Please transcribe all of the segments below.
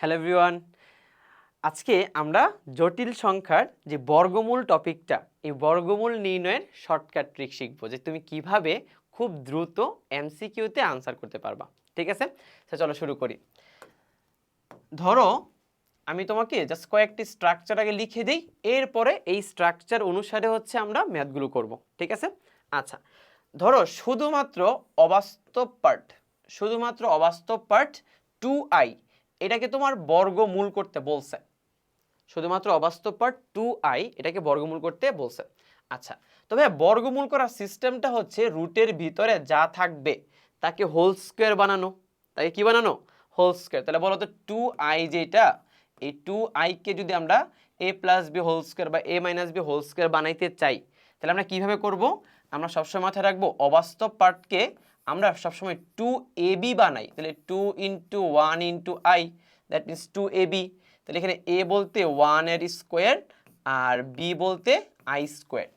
Hello everyone আজকে আমরা জটিল সংখ্যার যে বর্গমূল টপিকটা, এই বর্গমূল নির্ণয়ের শর্টকাট ট্রিক শিখব যে তুমি কীভাবে খুব দ্রুত এমসিকিউতে আনসার করতে পারবা। ঠিক আছে? তো চলো শুরু করি। ধরো, আমি তোমাকে জাস্ট কয়েকটি স্ট্রাকচার আগে লিখে দিই, এরপরে এই স্ট্রাকচার অনুসারে হচ্ছে আমরা ম্যাথগুলো করব। ঠিক আছে? আচ্ছা ধরো শুধুমাত্র অবাস্তব পার্ট শুধুমাত্র অবাস্তব পার্ট টু আই এটাকে তোমার বর্গমূল করতে বলছে। শুধুমাত্র অবাস্তব পার্ট টু আই এটাকে বর্গমূল করতে বলছে। আচ্ছা তবে বর্গমূল করার সিস্টেমটা হচ্ছে রুটের ভিতরে যা থাকবে, তাকে হোল স্কোয়ার বানানো। তাকে কি বানানো? হোল স্কোয়ার তাহলে বলো তো টু আই যেটা, এই টু আইকে যদি আমরা A plus B whole square বা A minus B whole square বানাইতে চাই, তাহলে আমরা কীভাবে করব? আমরা সবসময় মাথায় রাখব, অবাস্তব পার্টকে আমরা সবসময় টু এ বি বানাই। তাহলে two into one into I that means two A B তাহলে এখানে এ বলতে ওয়ানের স্কোয়ার আর বি বলতে আই স্কোয়ার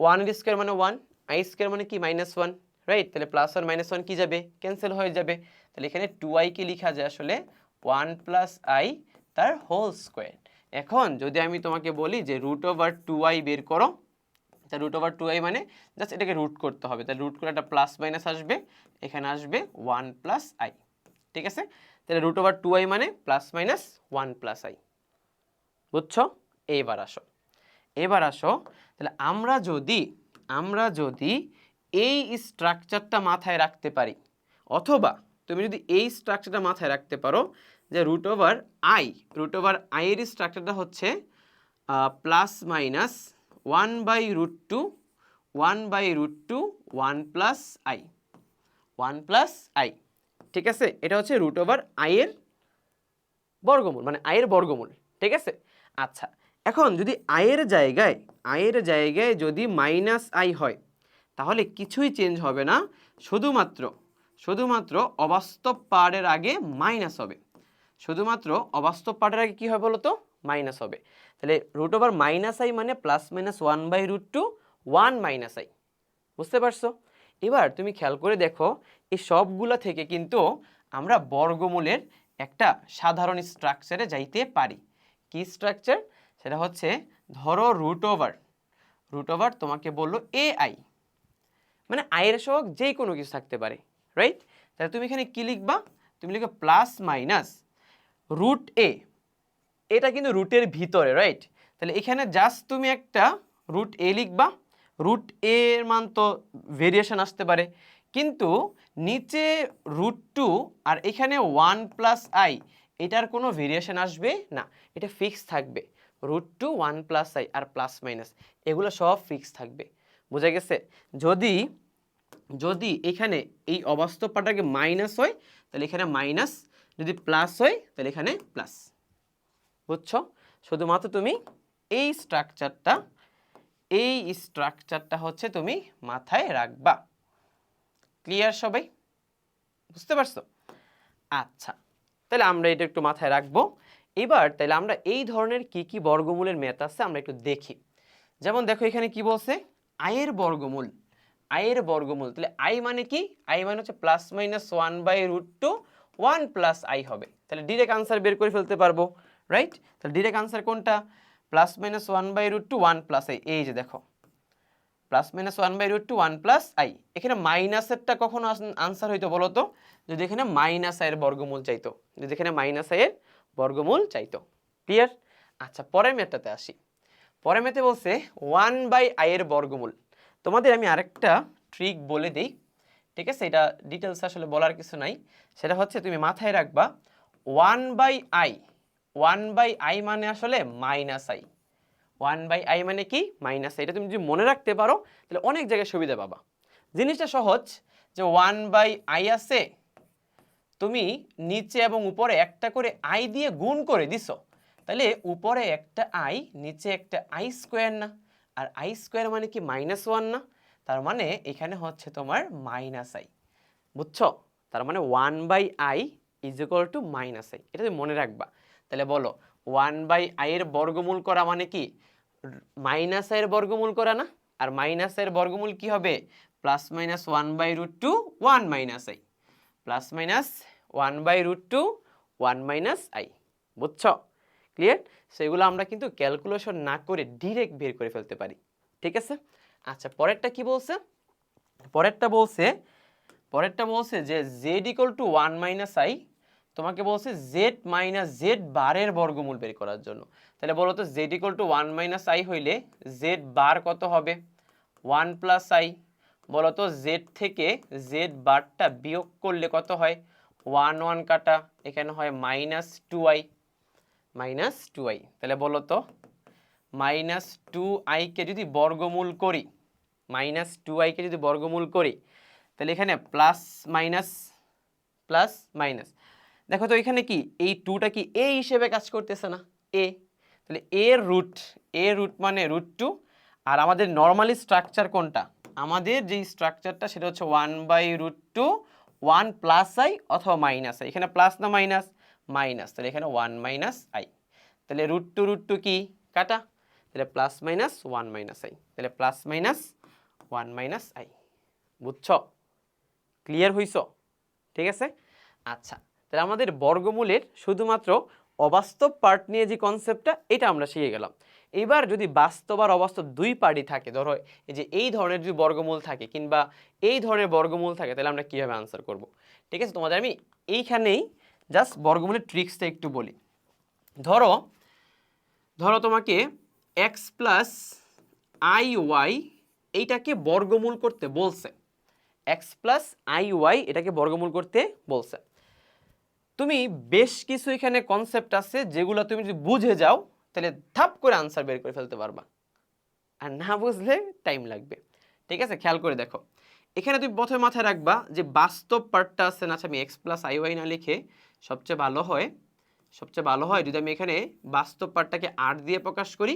ওয়ানের স্কোয়ার মানে ওয়ান আই স্কোয়ার মানে কি? মাইনাস ওয়ান রাইট তাহলে প্লাস ওয়ান মাইনাস ওয়ান কি যাবে? ক্যান্সেল হয়ে যাবে। তাহলে এখানে টু আইকে লেখা যায় আসলে? ওয়ান প্লাস আই তার হোল স্কোয়ার এখন যদি আমি তোমাকে বলি যে রুট ওভার টু আই বের করো তা রুট ওভার টু আই মানে জাস্ট এটাকে রুট করতে হবে। তাহলে রুট করে একটা প্লাস মাইনাস আসবে, এখানে আসবে ওয়ান প্লাস আই ঠিক আছে? তাহলে রুট ওভার টু আই মানে plus minus one plus I বুঝছ? এইবার আসো, এবার আসো, তাহলে আমরা যদি আমরা যদি এই স্ট্রাকচারটা মাথায় রাখতে পারি, অথবা তুমি যদি এই স্ট্রাকচারটা মাথায় রাখতে পারো যে root over I root over আইয়ের স্ট্রাকচারটা হচ্ছে plus minus one by root two one by root two one plus I one plus I ঠিক আছে? এটা হচ্ছে রুট ওভার আইয়ের বর্গমূল মানে আয়ের বর্গমূল, ঠিক আছে? আচ্ছা এখন যদি আয়ের জায়গায় আয়ের জায়গায় যদি মাইনাস আই হয়, তাহলে কিছুই চেঞ্জ হবে না, শুধুমাত্র শুধুমাত্র অবাস্তব পাড়ের আগে মাইনাস হবে। শুধুমাত্র অবাস্তব পাড়ের আগে কী হবে বলো তো মাইনাস হবে। তাহলে রুট ওভার মাইনাস আই মানে plus minus one by root two one minus I বুঝতে পারছ? এবার তুমি খেয়াল করে দেখো এই সবগুলা থেকে কিন্তু আমরা বর্গমূলের একটা সাধারণ স্ট্রাকচারে যাইতে পারি। কি স্ট্রাকচার সেটা হচ্ছে ধরো রুট ওভার রুট ওভার তোমাকে বলল এ আই মানে আয়ের সহগ যে কোনো কিছু থাকতে পারে রাইট তাহলে তুমি এখানে কি লিখবা? তুমি লিখবে প্লাস মাইনাস রুট এ এটা কিন্তু রুটের ভিতরে রাইট তাহলে এখানে জাস্ট তুমি একটা রুট এ লিখবা। রুট এর মান তো ভেরিয়েশন আসতে পারে। কিন্তু নিচে রুট টু আর এখানে ওয়ান প্লাস আই এটার কোনো ভেরিয়েশন আসবে না। এটা ফিক্স থাকবে। Root two one plus I R plus minus এগুলো সব ফিক্স থাকবে। বোঝা গেছে? যদি যদি এখানে এই অবাস্তব পাটাকে মাইনাস হয়, তাহলে এখানে মাইনাস যদি প্লাস হয়, তাহলে এখানে প্লাস বুঝছ? শুধুমাত্র তুমি এই স্ট্রাকচারটা এই স্ট্রাকচারটা হচ্ছে তুমি মাথায় রাখবা। ক্লিয়ার সবাই? বুঝতে পারছ? আচ্ছা তাহলে আমরা এটা একটু মাথায় রাখব। এবার তাহলে আমরা এই ধরনের কি কি বর্গমূলের ম্যাথ আছে আমরা একটু দেখি। যেমন দেখো এখানে কি বলছে? আয়ের বর্গমূল। আয়ের বর্গমূল, তাহলে আই মানে কি? আই মানে হচ্ছে plus minus one by root two one plus I হবে। তাহলে ডিরেক্ট আনসার বের করে ফেলতে পারব। রাইট তাহলে ডিরেক্ট আনসার কোনটা? Plus minus one by root two one plus I এই যে দেখো। Plus minus one by root two one plus I এখানে মাইনাসেরটা কখনো আনসার হইতো বলো তো? যদি এখানে মাইনাস আয়ের বর্গমূল চাইতো। যদি এখানে মাইনাস আয়ের বর্গমূল চাইতো। ক্লিয়ার আচ্ছা পরের ম্যাথটাতে আসি। পরের ম্যাথে বলছে ওয়ান বাই আয়ের বর্গমূল। তোমাদের আমি আরেকটা ট্রিক বলে দিই। ঠিক আছে? এটা ডিটেলস আসলে বলার কিছু নাই। সেটা হচ্ছে তুমি মাথায় রাখবা one by I one by I মানে আসলে minus I. One by I মানে কি? Minus I. এটা তুমি যদি মনে রাখতে পারো, তাহলে অনেক জায়গায় সুবিধা পাবা। জিনিসটা সহজ যে ওয়ান বাই আই আছে, তুমি নিচে এবং উপরে একটা করে আই দিয়ে গুণ করে দিছো। তাহলে উপরে একটা আই, নিচে একটা আই স্কোয়ার না। আর আই স্কোয়ার মানে কি? মাইনাস ওয়ান না। তার মানে এখানে হচ্ছে তোমার মাইনাস আই। বুঝছ? তার মানে one by I is equal to minus I. এটা তুমি মনে রাখবা। তাহলে বলো ওয়ান বাই আইয়ের বর্গমূল করা মানে কি? মাইনাস আইয়ের বর্গমূল করা না? আর মাইনাস আইয়ের বর্গমূল কি হবে? Plus minus one by root two one minus I plus minus one by root two one minus I বুঝছ? ক্লিয়ার সেগুলো আমরা কিন্তু ক্যালকুলেশন না করে ডিরেক্ট বের করে ফেলতে পারি। ঠিক আছে? আচ্ছা পরেরটা কি বলছে? পরেরটা বলছে পরেরটা বলছে যে Z equal to one minus I তোমাকে বলছে জেড মাইনাস জেড বারের বর্গমূল বের করার জন্য। তাহলে বলো তো z equal to one minus i হইলে জেড বার কত হবে? ওয়ান প্লাস আই বলো তো জেড থেকে জেড বারটা বিয়োগ করলে কত হয়? ওয়ান ওয়ান কাটা, এখানে হয় minus two i minus two i তাহলে বলো তো মাইনাস টু আইকে যদি বর্গমূল করি মাইনাস টু আইকে যদি বর্গমূল করি, তাহলে এখানে প্লাস মাইনাস প্লাস মাইনাস দেখো তো এখানে কি? এই টুটা কি এ হিসেবে কাজ করতেছে না? এ তাহলে এ রুট এ রুট মানে রুট টু আর আমাদের নর্মালি স্ট্রাকচার কোনটা? আমাদের যেই স্ট্রাকচারটা সেটা হচ্ছে one by root two one plus i অথবা মাইনাস আই এখানে প্লাস না মাইনাস মাইনাস তাহলে এখানে ওয়ান মাইনাস আই তাহলে রুট টু রুট টু কি? কাটা। তাহলে plus minus one minus i তাহলে plus minus one minus i বুঝছ? ক্লিয়ার হইছ? ঠিক আছে? আচ্ছা। তাহলে আমাদের বর্গমূলের শুধুমাত্র অবাস্তব পার্ট নিয়ে যে কনসেপ্টটা এটা আমরা শিখে গেলাম। এবার যদি বাস্তব আর অবাস্তব দুই পার্টি থাকে, ধরো এই যে এই ধরনের যদি বর্গমূল থাকে কিংবা এই ধরনের বর্গমূল থাকে, তাহলে আমরা কীভাবে আনসার করব? ঠিক আছে, তোমাদের আমি এইখানেই জাস্ট বর্গমূলের ট্রিক্সটা একটু বলি। ধরো ধরো তোমাকে এক্স প্লাস আই ওয়াই এইটাকে বর্গমূল করতে বলছে। এক্স প্লাস আই ওয়াই এটাকে বর্গমূল করতে বলছে। তুমি বেশ কিছু এখানে কনসেপ্ট আছে যেগুলো তুমি যদি বুঝে যাও, তাহলে থাপ করে আনসার বের করে ফেলতে পারবা। আর না বুঝলে টাইম লাগবে। ঠিক আছে, খেয়াল করে দেখো। এখানে তুমি প্রথমে মাথায় রাখবা যে বাস্তব পার্টটা আছে না আচ্ছা আমি এক্স প্লাস আই ওয়াই না লিখে সবচেয়ে ভালো হয়, সবচেয়ে ভালো হয় যদি আমি এখানে বাস্তব পার্টটাকে আট দিয়ে প্রকাশ করি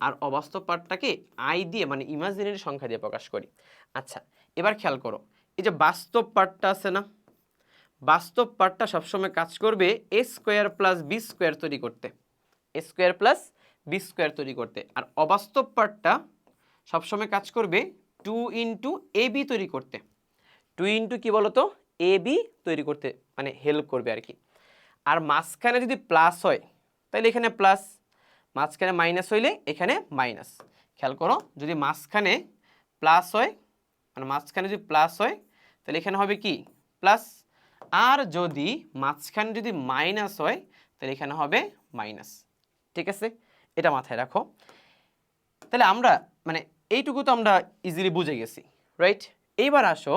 আর অবাস্তব পার্টটাকে আই দিয়ে মানে ইমাজিনারি সংখ্যা দিয়ে প্রকাশ করি। আচ্ছা এবার খেয়াল করো। এই যে বাস্তব পার্টটা আছে না বাস্তব পার্টটা সবসময় কাজ করবে a square plus b square তৈরি করতে। A square plus b square তৈরি করতে। আর অবাস্তব পার্টটা সবসময় কাজ করবে টু ইন্টু এ বি তৈরি করতে। টু ইন্টু কী বলতো? এ বি তৈরি করতে মানে হেল্প করবে আর কি। আর মাঝখানে যদি প্লাস হয়, তাহলে এখানে প্লাস মাঝখানে মাইনাস হইলে এখানে মাইনাস খেয়াল করো, যদি মাঝখানে প্লাস হয় মানে মাঝখানে যদি প্লাস হয়, তাহলে এখানে হবে কি? প্লাস আর যদি মাঝখানে যদি মাইনাস হয়, তাহলে এখানে হবে মাইনাস। ঠিক আছে? এটা মাথায় রাখো। তাহলে আমরা মানে এইটুকু তো আমরা ইজিলি বুঝে গেছি রাইট এইবার আসো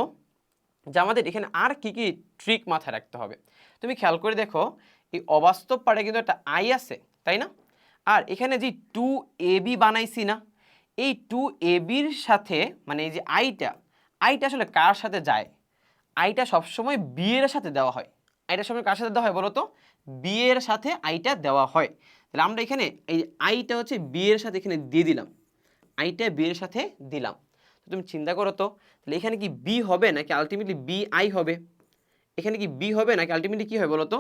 যে আমাদের এখানে আর কি কি ট্রিক মাথায় রাখতে হবে। তুমি খেয়াল করে দেখো, এই অবাস্তব পারে কিন্তু একটা আই আছে, তাই না? আর এখানে যে টু এ বি বানাইছি না, এই টু এ বির সাথে মানে এই যে আইটা আইটা আসলে কার সাথে যায়? আইটা সবসময় বি এর সাথে দেওয়া হয়। আইটা সময় কার সাথে দেওয়া হয় বলো তো? বি সাথে আইটা দেওয়া হয়। তাহলে আমরা এখানে এই আইটা হচ্ছে বিয়ের সাথে এখানে দিয়ে দিলাম। আইটা বিয়ের সাথে দিলাম। তো তুমি চিন্তা করো তো, তাহলে এখানে কি বি হবে নাকি আলটিমেটলি বি আই হবে? এখানে কি বি হবে নাকি আলটিমেটলি কি হবে বলো তো?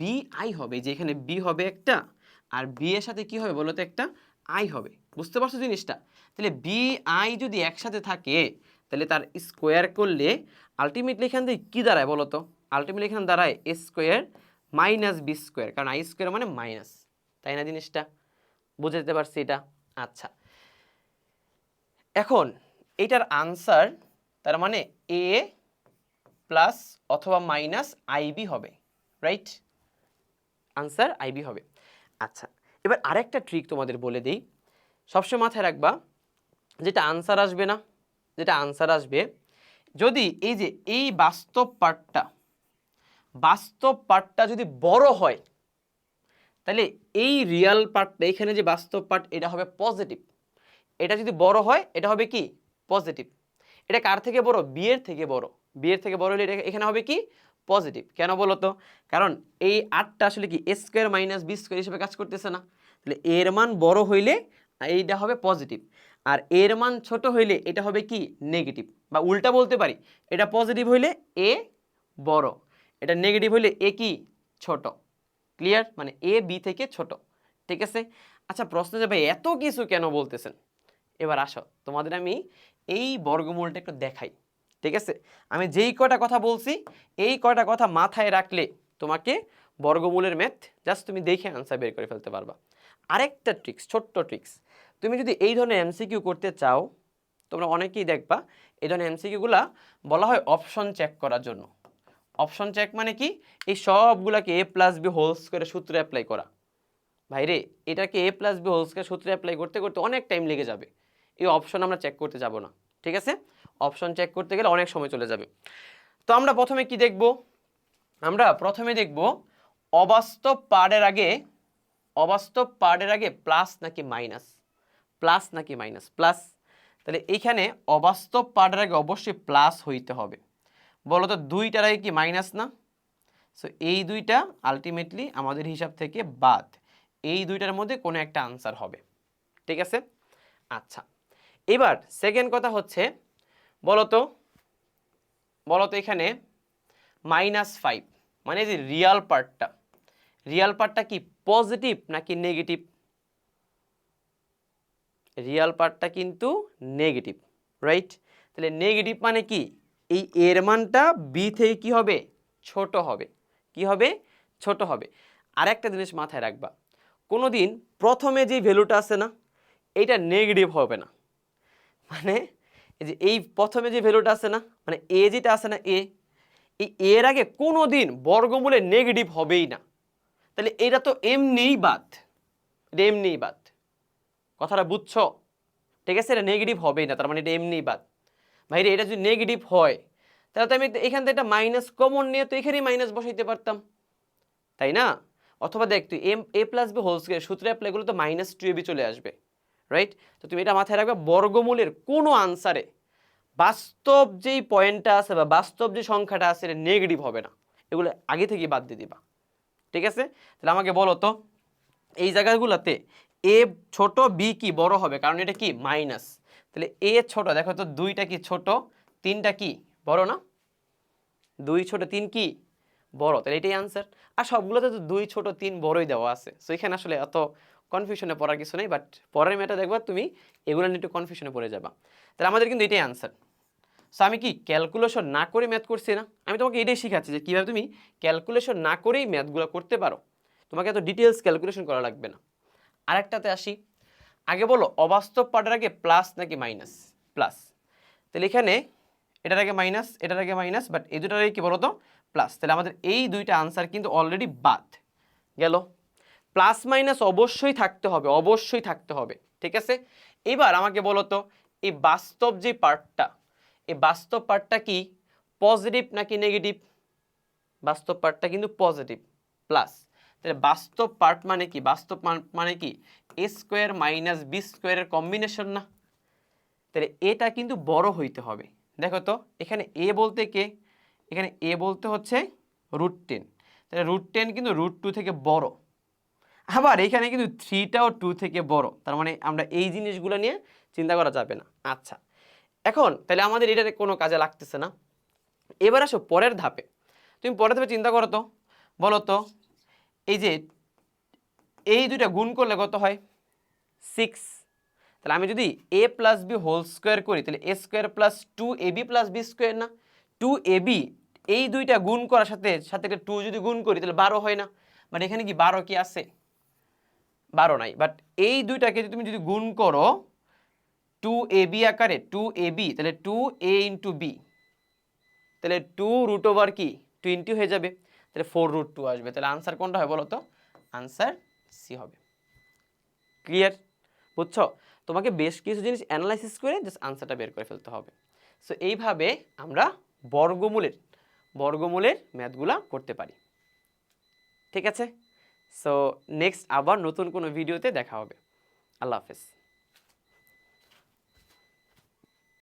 বি আই হবে, যে এখানে বি হবে একটা, আর বি এর সাথে কি হবে বলো তো একটা? আই হবে। বুঝতে পারছ জিনিসটা? তাহলে বি আই যদি একসাথে থাকে তাহলে তার স্কোয়ার করলে আলটিমেটলি এখান থেকে কী দাঁড়ায় বলো তো? আলটিমেটলি এখানে দাঁড়ায় a square minus b square কারণ আই স্কোয়ার মানে মাইনাস তাই না জিনিসটা? বুঝে যেতে পারছি এটা? আচ্ছা। এখন এটার আনসার তার মানে এ প্লাস অথবা মাইনাস আইবি হবে রাইট আনসার আইবি হবে। আচ্ছা এবার আরেকটা ট্রিক তোমাদের বলে দিই। সবসময় মাথায় রাখবা, যেটা আনসার আসবে না যেটা আনসার আসবে, যদি এই যে এই বাস্তব পার্টটা বাস্তব পার্টটা যদি বড় হয়, তাহলে এই রিয়াল পার্টটা এখানে যে বাস্তব পার্ট এটা হবে পজিটিভ এটা যদি বড় হয়, এটা হবে কি? পজিটিভ এটা কার থেকে বড়? বিয়ের থেকে বড়। বিয়ের থেকে বড় হলে এটা এখানে হবে কি? পজিটিভ কেন বলো তো? কারণ এই আটটা আসলে কি? স্কোয়ার মাইনাস বি স্কোয়ার হিসেবে কাজ করতেছে না। তাহলে এর মান বড় হইলে এইটা হবে পজিটিভ আর এর মান ছোট হইলে এটা হবে কি? নেগেটিভ বা উল্টা বলতে পারি, এটা পজিটিভ হইলে এ বড়, এটা নেগেটিভ হইলে এ কি? ছোট। ক্লিয়ার মানে এ বি থেকে ছোট। ঠিক আছে? আচ্ছা প্রশ্ন যে ভাই এত কিছু কেন বলতেছেন? এবার আসো, তোমাদের আমি এই বর্গমূলটা একটু দেখাই। ঠিক আছে? আমি যেই কয়টা কথা বলছি, এই কয়টা কথা মাথায় রাখলে তোমাকে বর্গমূলের ম্যাথ জাস্ট তুমি দেখে আনসার বের করে ফেলতে পারবা। আরেকটা ট্রিক্স ছোট্ট ট্রিক্স তুমি যদি এই ধরনের এমসিকিউ করতে চাও, তোমরা অনেকেই দেখবা, এই ধরনের এমসিকিউগুলা বলা হয় অপশন চেক করার জন্য। অপশন চেক মানে কি? এই সবগুলাকে এ প্লাস বি হোলস করে সূত্রে অ্যাপ্লাই করা। ভাইরে এটাকে এ প্লাস বি হোলস করে সূত্রে অ্যাপ্লাই করতে করতে অনেক টাইম লেগে যাবে। এই অপশন আমরা চেক করতে যাব না, ঠিক আছে? অপশন চেক করতে গেলে অনেক সময় চলে যাবে। তো আমরা প্রথমে কি দেখব? আমরা প্রথমে দেখব অবাস্তব পার্টের আগে, অবাস্তব পার্টের আগে প্লাস নাকি মাইনাস প্লাস নাকি মাইনাস? প্লাস। তাহলে এইখানে অবাস্তব পার্টের আগে অবশ্যই প্লাস হইতে হবে। বলো তো দুইটার আগে কি মাইনাস না? সো এই দুইটা আলটিমেটলি আমাদের হিসাব থেকে বাদ। এই দুইটার মধ্যে কোনো একটা আনসার হবে। ঠিক আছে? আচ্ছা। এবার সেকেন্ড কথা হচ্ছে বলো তো বলো তো এখানে মাইনাস ফাইভ মানে যে রিয়াল পার্টটা রিয়াল পার্টটা কি পজিটিভ নাকি নেগেটিভ রিয়াল পার্টটা কিন্তু নেগেটিভ রাইট তাহলে নেগেটিভ মানে কি? এই এর মানটা বি থেকে কি হবে? ছোট হবে। কি হবে? ছোট হবে। আর একটা জিনিস মাথায় রাখবা কোনো দিন প্রথমে যে ভ্যালুটা আছে না এইটা নেগেটিভ হবে না। মানে এই যে এই প্রথমে যে ভ্যালুটা আছে না মানে এ যেটা আছে না এ এই এর আগে কোনো দিন বর্গমূলে নেগেটিভ হবেই না। তাহলে এটা তো এমনিই বাদ, এটা এমনিই বাদ। কথাটা বুঝছ? ঠিক আছে, এটা নেগেটিভ হবেই না, তার মানে এটা এমনি বাদ। ভাইরে, এটা যদি নেগেটিভ হয়, তাহলে তো আমি এখান থেকে একটা মাইনাস কমন নিয়ে তো এখানেই মাইনাস বসাইতে পারতাম। তাই না? অথবা দেখ, তুই M a plus b whole square সূত্রে অ্যাপ্লাই করলে তো মাইনাস টু এবি চলে আসবে রাইট তো তুমি এটা মাথায় রাখবে, বর্গমূলের কোনো আনসারে বাস্তব যেই পয়েন্টটা আছে বা বাস্তব যে সংখ্যাটা আছে, এটা নেগেটিভ হবে না। এগুলো আগে থেকেই বাদ দিয়ে দিবা। ঠিক আছে? তাহলে আমাকে বলো তো, এই জায়গাগুলোতে এ ছোট, বি কি বড় হবে? কারণ এটা কি? মাইনাস। তাহলে এ ছোট, দেখো তো দুইটা কি ছোট? তিনটা কি? বড় না? দুই ছোট, তিন কি? বড়। তাহলে এটাই আনসার আর সবগুলোতে তো দুই ছোট, তিন বড়ই দেওয়া আছে। সো এখানে আসলে এত কনফিউশনে পড়ার কিছু নেই বাট পরের মেয়েটা দেখবা তুমি, এগুলো নিয়ে একটু কনফিউশনে পড়ে যাবা। তাহলে আমাদের কিন্তু এটাই আনসার সো আমি কি ক্যালকুলেশন না করে ম্যাথ করছি না? আমি তোমাকে এটাই শিখাচ্ছি যে কীভাবে তুমি ক্যালকুলেশন না করেই ম্যাথগুলো করতে পারো। তোমাকে এত ডিটেলস ক্যালকুলেশন করা লাগবে না। আরেকটাতে আসি। আগে বলো, অবাস্তব পার্টের আগে প্লাস নাকি মাইনাস প্লাস তাহলে এখানে এটার আগে মাইনাস এটার আগে মাইনাস বাট এই দুটার আগে কি বলো তো প্লাস তাহলে আমাদের এই দুইটা আনসার কিন্তু অলরেডি বাদ গেল। প্লাস মাইনাস অবশ্যই থাকতে হবে, অবশ্যই থাকতে হবে, ঠিক আছে? এবার আমাকে বলো তো এই বাস্তব যে পার্টটা এই বাস্তব পার্টটা কি? পজিটিভ নাকি নেগেটিভ বাস্তব পার্টটা কিন্তু পজিটিভ প্লাস তাহলে বাস্তব পার্ট মানে কি? বাস্তব মান- কি? এ স্কোয়ার মাইনাস বি স্কোয়ারের কম্বিনেশন না? তাহলে এটা কিন্তু বড় হইতে হবে। দেখো তো, এখানে এ বলতে কে? এখানে এ বলতে হচ্ছে রুট টেন তাহলে রুট টেন কিন্তু রুট টু থেকে বড়। আবার এখানে কিন্তু থ্রিটাও টু থেকে বড়। তার মানে আমরা এই জিনিসগুলো নিয়ে চিন্তা করা যাবে না। আচ্ছা এখন তাহলে আমাদের এটাতে কোনো কাজে লাগতেছে না। এবার আসো পরের ধাপে। তুমি পরের ধাপে চিন্তা করো তো। বলো তো এই যে, এই দুইটা গুণ করলে কত হয়? সিক্স তাহলে আমি যদি a plus b whole square করি, তাহলে a square plus two a b plus b square না? টু এ বি এই দুইটা গুণ করার সাথে সাথে একটা টু যদি গুণ করি, তাহলে বারো হয় না? বাট এখানে কি বারো কি আছে? বারো নাই। বাট এই দুইটাকে যদি তুমি যদি গুণ করো টু এ বি আকারে টু এ বি তাহলে টু এ ইন্টু বি তাহলে টু রুট ওভার কি? টোয়েন্টি হয়ে যাবে। তাহলে ফোর রুট টু আসবে। তাহলে আনসার কোনটা হয় বলো তো আনসার সি হবে। ক্লিয়ার বুঝছ? তোমাকে বেশ কিছু জিনিস অ্যানালাইসিস করে জাস্ট আনসারটা বের করে ফেলতে হবে। সো এইভাবে আমরা বর্গমূলের বর্গমূলের ম্যাথগুলা করতে পারি। ঠিক আছে? সো নেক্সট আবার নতুন কোনো ভিডিওতে দেখা হবে। আল্লাহ হাফেজ।